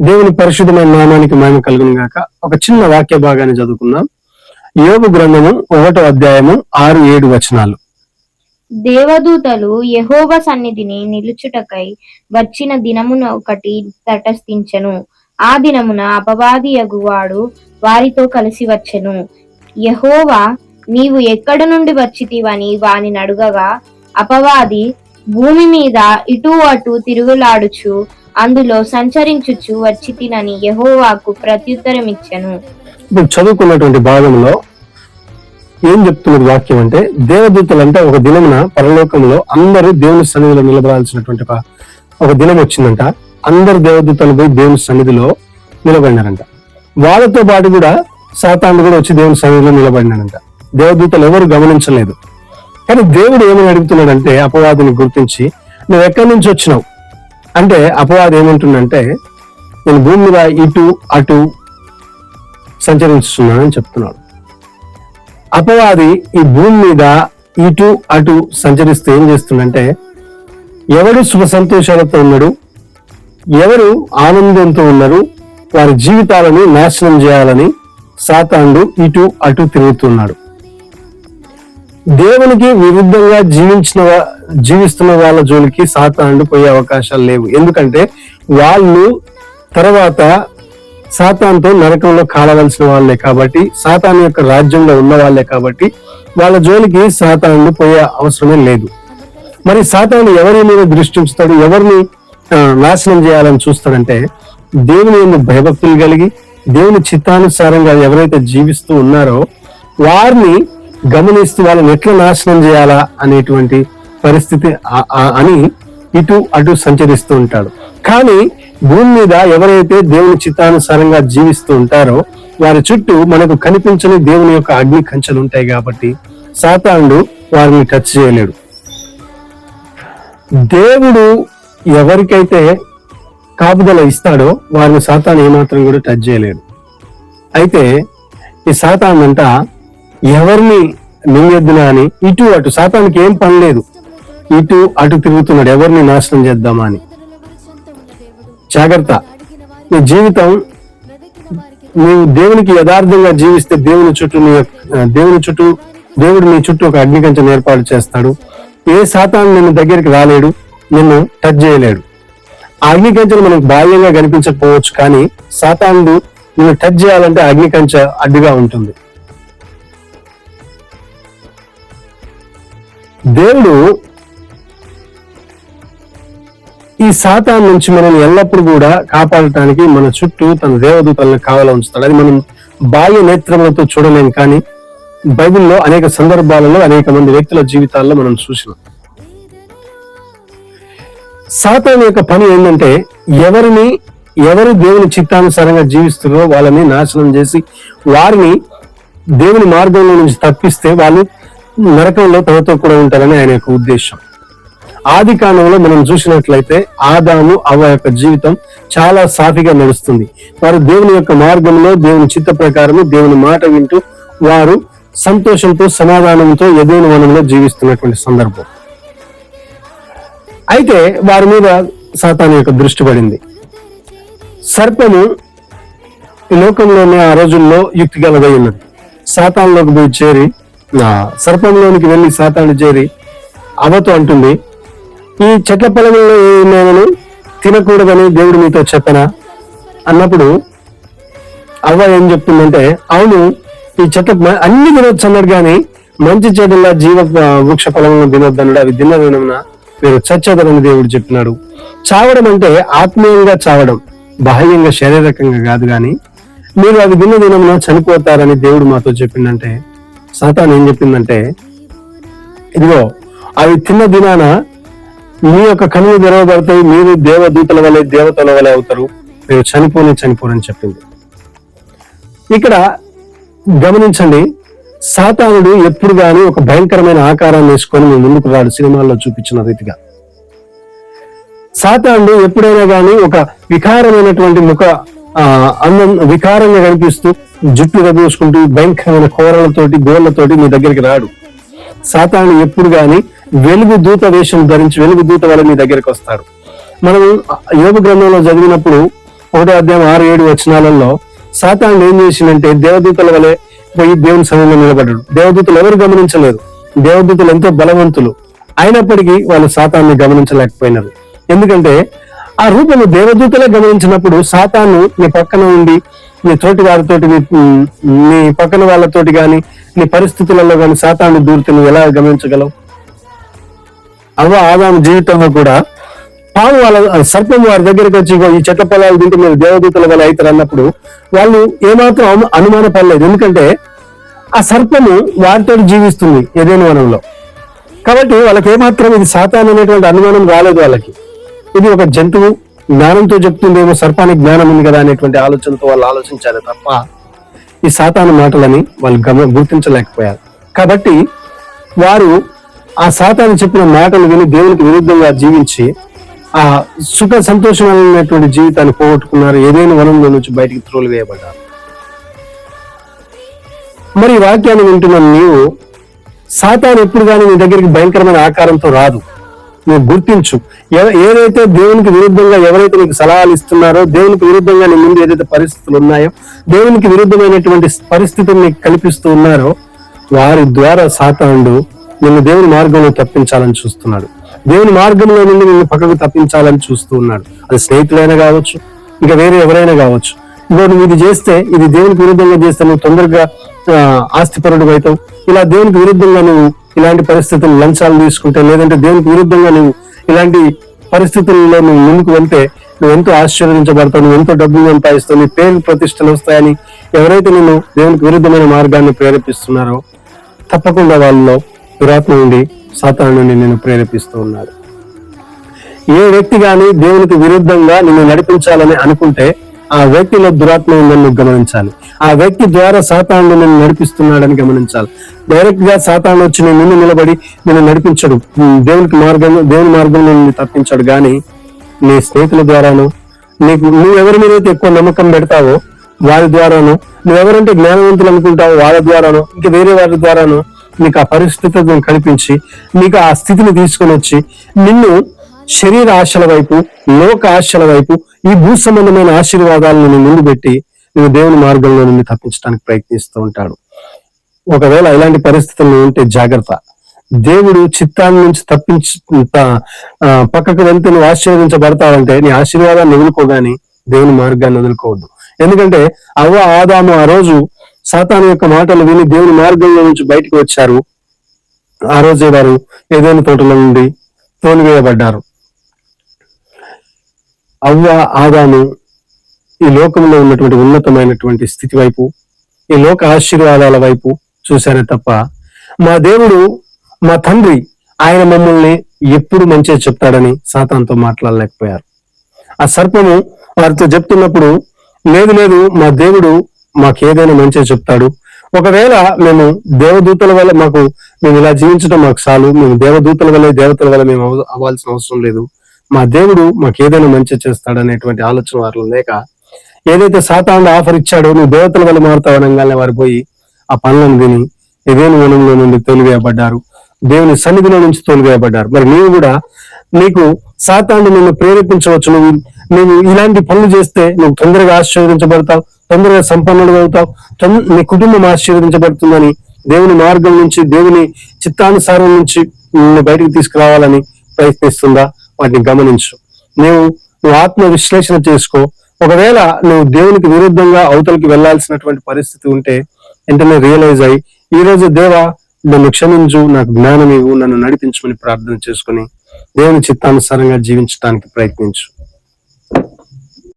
దేవుని పరిశుద్ధమైన నామానికి మహిమ కలుగును గాక. ఒక చిన్న వాక్య భాగాన్ని చదువుకుందాం. యోగు గ్రంథము ఒకటో అధ్యాయము ఆరు ఏడు వచనాలు. దేవదూతలు యహోవ సన్నిధిని నిలుచుటకై వచ్చిన దినమున ఒకటి తటస్థించెను. ఆ దినమున అపవాది ఎగువాడు వారితో కలిసి వచ్చెను. యహోవా నీవు ఎక్కడ నుండి వచ్చితివని వాని అడుగగా అపవాది భూమి మీద ఇటు అటు తిరుగులాడుచు అందులో సంచరించుచు వచ్చి తినని యహోవాకు ప్రత్యుత్తరం ఇచ్చాను ఇప్పుడు చదువుకున్నటువంటి భాగంలో ఏం చెప్తున్నది వాక్యం అంటే దేవదూతలు అంటే ఒక దినమున పరలోకంలో అందరూ దేవుని సన్నిధిలో నిలబడాల్సినటువంటి ఒక ఒక దినం వచ్చిందంట. అందరు దేవదూతలు పోయి దేవుని సన్నిధిలో నిలబడినారంట. వాళ్ళతో పాటు కూడా సాతాను కూడా వచ్చి దేవుని సన్నిధిలో నిలబడినాడంట దేవదూతలు ఎవరు గమనించలేదు. కానీ దేవుడు ఏమని అడుగుతున్నాడంటే అపవాదిని గుర్తించి నువ్వు ఎక్కడి నుంచి వచ్చినావు? అంటే అపవాది ఏమంటుందంటే నేను భూమి మీద ఇటు అటు సంచరిస్తున్నానని చెప్తున్నాడు. అపవాది ఈ భూమి మీద ఇటు అటు సంచరిస్తే ఏం చేస్తుందంటే ఎవరు సుఖ సంతోషాలతో ఉన్నాడు ఎవరు ఆనందంతో ఉన్నారు వారి జీవితాలను నాశనం చేయాలని సాతాండు ఇటు అటు తిరుగుతున్నాడు. దేవునికి విరుద్ధంగా జీవించిన జీవిస్తున్న వాళ్ళ జోలికి సాతాండు పోయే అవకాశాలు లేవు. ఎందుకంటే వాళ్ళు తర్వాత సాతాన్తో నరకంలో కాలవలసిన వాళ్ళే కాబట్టి సాతాన్ యొక్క రాజ్యంలో ఉన్న వాళ్ళే కాబట్టి వాళ్ళ జోలికి సాతాను పోయే అవసరమే లేదు. మరి సాతాను ఎవరి మీద దృష్టి ఉంచుతాడు? ఎవరిని నాశనం చేయాలని చూస్తాడంటే దేవుని ఎందు భయభక్తులు కలిగి దేవుని చిత్తానుసారంగా ఎవరైతే జీవిస్తూ ఉన్నారో వారిని గమనిస్తూ వాళ్ళని ఎట్లా నాశనం చేయాలా అనేటువంటి పరిస్థితి అని ఇటు అటు సంచరిస్తూ ఉంటాడు. కానీ భూమి మీద ఎవరైతే దేవుని చిత్తానుసారంగా జీవిస్తూ ఉంటారో వారి చుట్టూ మనకు కనిపించని దేవుని యొక్క అగ్ని కంచెలు ఉంటాయి కాబట్టి సాతానుడు వారిని టచ్ చేయలేడు. దేవుడు ఎవరికైతే కాపుదల ఇస్తాడో వారిని సాతాను ఏమాత్రం కూడా టచ్ చేయలేడు. అయితే ఈ సాతాన్ అంట ఎవరిని మింగెద్దునా అని ఇటు అటు శాతానికి ఏం పని లేదు. ఇటు అటు తిరుగుతున్నాడు. ఎవరిని నాశనం చేద్దామా అని. జాగ్రత్త. నీ జీవితం నువ్వు దేవునికి యథార్థంగా జీవిస్తే దేవుని చుట్టూ నీ దేవుని చుట్టూ దేవుడు నీ చుట్టూ ఒక అగ్నికంచం ఏర్పాటు చేస్తాడు. ఏ శాతాన్ని నిన్ను దగ్గరికి రాలేడు నిన్ను టచ్ చేయలేడు. ఆ అగ్నికంచెలు మనకు బాల్యంగా కనిపించకపోవచ్చు కానీ శాతానుడు నిన్ను టచ్ చేయాలంటే ఆ అగ్నికంచె అడ్డుగా ఉంటుంది. దేవుడు ఈ సాతాన్ నుంచి మనం ఎల్లప్పుడూ కూడా కాపాడటానికి మన చుట్టూ తన దేవదూతలను కావాల ఉంచుతాడు. అది మనం బాహ్య నేత్రములతో చూడలేం కానీ బైబిల్లో అనేక సందర్భాలలో అనేక మంది వ్యక్తుల జీవితాల్లో మనం చూసినాం. సాతాన్ యొక్క పని ఏంటంటే ఎవరిని ఎవరు దేవుని చిత్తానుసారంగా జీవిస్తున్నారో వాళ్ళని నాశనం చేసి వారిని దేవుని మార్గంలో నుంచి తప్పిస్తే వాళ్ళు నరకంలో తనతో కూడా ఉంటారని ఆయన యొక్క ఉద్దేశం. ఆది కాలంలో మనం చూసినట్లయితే ఆదాము అవ్వ యొక్క జీవితం చాలా సాఫీగా నడుస్తుంది. వారు దేవుని యొక్క మార్గంలో దేవుని చిత్త ప్రకారము దేవుని మాట వింటూ వారు సంతోషంతో సమాధానంతో ఎదురు వనంలో జీవిస్తున్నటువంటి సందర్భం. అయితే వారి మీద సాతాను యొక్క దృష్టి పడింది. సర్పము ఈ లోకంలోనే ఆ రోజుల్లో యుక్తి గలదై ఉన్నది. సాతాన్లోకి పోయి చేరి సర్పంలోనికి వెళ్ళి సాతాను చేరి అవతో అంటుంది ఈ చెట్ల పొలంలో ఏమైనాను తినకూడదని దేవుడు మీతో చెప్పనా? అన్నప్పుడు అవ్వ ఏం చెప్తుందంటే అవును ఈ చెట్ల అన్ని తినొచ్చు అన్నాడు కానీ మంచి చెడుల జీవ వృక్ష ఫలంలో తినొద్దన్నాడు అవి తిన్నవినమున మీరు చచ్చేదరని దేవుడు చెప్పినాడు. చావడం అంటే ఆత్మీయంగా చావడం బాహ్యంగా శారీరకంగా కాదు కానీ మీరు అవి తిన్న దినమున చనిపోతారని దేవుడు మాతో చెప్పిందంటే సాతాన్ ఏం చెప్పిందంటే ఇదిగో అవి తిన్న దినాన మీ యొక్క కనులు తెరవబడతాయి మీరు దేవదూతల వలె దేవతల వలె అవుతారు. మీరు చనిపోని చనిపోరని చెప్పింది. ఇక్కడ గమనించండి సాతానుడు ఎప్పుడు గాని ఒక భయంకరమైన ఆకారాన్ని వేసుకొని మీ ముందుకు రాడు సినిమాల్లో చూపించిన రీతిగా. సాతానుడు ఎప్పుడైనా గాని ఒక వికారమైనటువంటి ముఖ అందం వికారంగా కనిపిస్తూ జుట్టు రబోసుకుంటూ భయంకరమైన కోరలతోటి గోళ్ళతోటి మీ దగ్గరికి రాడు. సాతాను ఎప్పుడు గాని వెలుగు దూత వేషం ధరించి వెలుగు దూత వల్ల మీ దగ్గరికి వస్తాడు. మనం యోగ గ్రంథంలో చదివినప్పుడు ఒకటో అధ్యాయం ఆరు ఏడు వచనాలలో సాతాను ఏం చేసిందంటే దేవదూతల వలె పోయి దేవుని సమయంలో నిలబడ్డాడు. దేవదూతలు ఎవరు గమనించలేదు? దేవదూతలు ఎంతో బలవంతులు. అయినప్పటికీ వాళ్ళు సాతాన్ని గమనించలేకపోయినారు. ఎందుకంటే ఆ రూపము దేవదూతలే గమనించినప్పుడు సాతాను నీ పక్కన ఉండి నీ తోటి వారితోటి నీ పక్కన వాళ్ళతోటి కానీ నీ పరిస్థితులలో కానీ శాతాన్ని దూరితే నువ్వు ఎలా గమనించగలవు? అవ్వ ఆదాము జీవితంలో కూడా పాము వాళ్ళ సర్పం వారి దగ్గరికి వచ్చి ఈ చెట్ల పొలాలు తింటే మీరు దేవదూతల వల్ల అవుతారు అన్నప్పుడు వాళ్ళు ఏమాత్రం అనుమాన పడలేదు. ఎందుకంటే ఆ సర్పము వారితో జీవిస్తుంది ఏదైనా వనంలో. కాబట్టి వాళ్ళకి ఏమాత్రం ఇది సాతాన్ అనేటువంటి అనుమానం రాలేదు వాళ్ళకి. ఇది ఒక జంతువు జ్ఞానంతో చెప్తుందేమో సర్పానికి జ్ఞానం ఉంది కదా అనేటువంటి ఆలోచనతో వాళ్ళు ఆలోచించారు తప్ప ఈ సాతాను మాటలని వాళ్ళు గమ గుర్తించలేకపోయారు. కాబట్టి వారు ఆ సాతాను చెప్పిన మాటలు విని దేవునికి విరుద్ధంగా జీవించి ఆ సుఖ సంతోషమైనటువంటి జీవితాన్ని పోగొట్టుకున్నారు. ఏదైనా వనంలో నుంచి బయటికి త్రోలు వేయబడ్డారు. మరి ఈ వాక్యాన్ని వింటున్న నీవు సాతాను ఎప్పుడు కానీ నీ దగ్గరికి భయంకరమైన ఆకారంతో రాదు. నువ్వు గుర్తించు. ఏదైతే దేవునికి విరుద్ధంగా ఎవరైతే నీకు సలహాలు ఇస్తున్నారో దేవునికి విరుద్ధంగా నీ ముందు ఏదైతే పరిస్థితులు ఉన్నాయో దేవునికి విరుద్ధమైనటువంటి పరిస్థితులు నీకు కల్పిస్తూ ఉన్నారో వారి ద్వారా సాతాండు నిన్ను దేవుని మార్గంలో తప్పించాలని చూస్తున్నాడు. దేవుని మార్గంలో నుండి నిన్ను పక్కకు తప్పించాలని చూస్తూ ఉన్నాడు. అది స్నేహితులైనా కావచ్చు ఇంకా వేరే ఎవరైనా కావచ్చు. ఇదిగో నువ్వు ఇది చేస్తే ఇది దేవునికి విరుద్ధంగా చేస్తే నువ్వు తొందరగా ఆస్తిపరుడు అవుతావు. ఇలా దేవునికి విరుద్ధంగా నువ్వు ఇలాంటి పరిస్థితులు లంచాలు తీసుకుంటే లేదంటే దేవునికి విరుద్ధంగా నువ్వు ఇలాంటి పరిస్థితుల్లో నువ్వు ముందుకు వెళ్తే నువ్వు ఎంతో ఆశ్చర్యించబడతావు నువ్వు ఎంతో డబ్బులు సంపాదిస్తావు నీ పేరు ప్రతిష్టలు వస్తాయని ఎవరైతే నిన్ను దేవునికి విరుద్ధమైన మార్గాన్ని ప్రేరేపిస్తున్నారో తప్పకుండా వాళ్ళలో దురాత్మ నుండి సాతానుని నుండి ప్రేరేపిస్తూ ఉన్నారు. ఏ వ్యక్తి కానీ దేవునికి విరుద్ధంగా నిన్ను నడిపించాలని అనుకుంటే ఆ వ్యక్తిలో దురాత్మ ఉందని నువ్వు గమనించాలి. ఆ వ్యక్తి ద్వారా సాతాను నేను నడిపిస్తున్నాడని గమనించాలి. డైరెక్ట్గా సాతాను వచ్చి నేను నిన్ను నిలబడి నిన్ను నడిపించడు. దేవునికి మార్గం దేవుని మార్గంలో నిన్ను తప్పించాడు. కానీ నీ స్నేహితుల ద్వారాను నీకు నువ్వు ఎవరి మీద అయితే ఎక్కువ నమ్మకం పెడతావో వారి ద్వారాను నువ్వెవరంటే జ్ఞానవంతులు అనుకుంటావో వాళ్ళ ద్వారాను ఇంకా వేరే వారి ద్వారాను నీకు ఆ పరిస్థితులను కల్పించి నీకు ఆ స్థితిని తీసుకొని వచ్చి నిన్ను శరీర ఆశల వైపు లోక ఆశల వైపు ఈ భూ సంబంధమైన ఆశీర్వాదాలను నీ ముందు పెట్టి నువ్వు దేవుని మార్గంలో నుండి తప్పించడానికి ప్రయత్నిస్తూ ఉంటాడు. ఒకవేళ ఇలాంటి పరిస్థితులు ఉంటే జాగ్రత్త. దేవుడు చిత్తాన్ని నుంచి తప్పించి పక్కకు వెళ్తే నువ్వు ఆశీర్వదించబడతావంటే నీ ఆశీర్వాదాన్ని వదులుకోగాని దేవుని మార్గాన్ని వదులుకోవద్దు. ఎందుకంటే అవ్వ ఆదాము ఆ రోజు సాతాను యొక్క మాటలు విని దేవుని మార్గంలో నుంచి బయటకు వచ్చారు. ఆ రోజే వారు ఏదైనా తోటలో నుండి తోలివేయబడ్డారు. అవ్వ ఆదాము ఈ లోకంలో ఉన్నటువంటి ఉన్నతమైనటువంటి స్థితి వైపు ఈ లోక ఆశీర్వాదాల వైపు చూశారే తప్ప మా దేవుడు మా తండ్రి ఆయన మమ్మల్ని ఎప్పుడు మంచిగా చెప్తాడని సాతాన్తో మాట్లాడలేకపోయారు. ఆ సర్పము వారితో చెప్తున్నప్పుడు లేదు లేదు మా దేవుడు మాకు ఏదైనా మంచిగా చెప్తాడు. ఒకవేళ మేము దేవదూతల వల్ల మాకు మేము ఇలా జీవించడం మాకు చాలు మేము దేవదూతల వల్ల దేవతల వల్ల మేము అవ్వాల్సిన అవసరం లేదు. మా దేవుడు మాకు ఏదైనా మంచి చేస్తాడనేటువంటి ఆలోచన వారిలో లేక ఏదైతే సాతాను ఆఫర్ ఇచ్చాడో నువ్వు దేవతల వల్ల మారుతావు అనగానే వారు పోయి ఆ పనులను విని ఏదేని వనంలో నుండి తొలివేయబడ్డారు దేవుని సన్నిధిలో నుంచి తొలివేయబడ్డారు. మరి నీవు కూడా నీకు సాతాను నిన్ను ప్రేరేపించవచ్చు. నువ్వు నువ్వు ఇలాంటి పనులు చేస్తే నువ్వు తొందరగా ఆశీర్వదించబడతావు తొందరగా సంపన్నుడు అవుతావు నీ కుటుంబం ఆశీర్వదించబడుతుందని దేవుని మార్గం నుంచి దేవుని చిత్తానుసారం నుంచి నిన్ను బయటికి తీసుకురావాలని ప్రయత్నిస్తుందా? వాటిని గమనించు. నువ్వు నువ్వు ఆత్మ విశ్లేషణ చేసుకో. ఒకవేళ నువ్వు దేవునికి విరుద్ధంగా అవతలకి వెళ్ళాల్సినటువంటి పరిస్థితి ఉంటే వెంటనే రియలైజ్ అయ్యి ఈ రోజు దేవా నన్ను క్షమించు నాకు జ్ఞానం ఇవ్వు నన్ను నడిపించమని ప్రార్థన చేసుకుని దేవుని చిత్తానుసారంగా జీవించడానికి ప్రయత్నించు.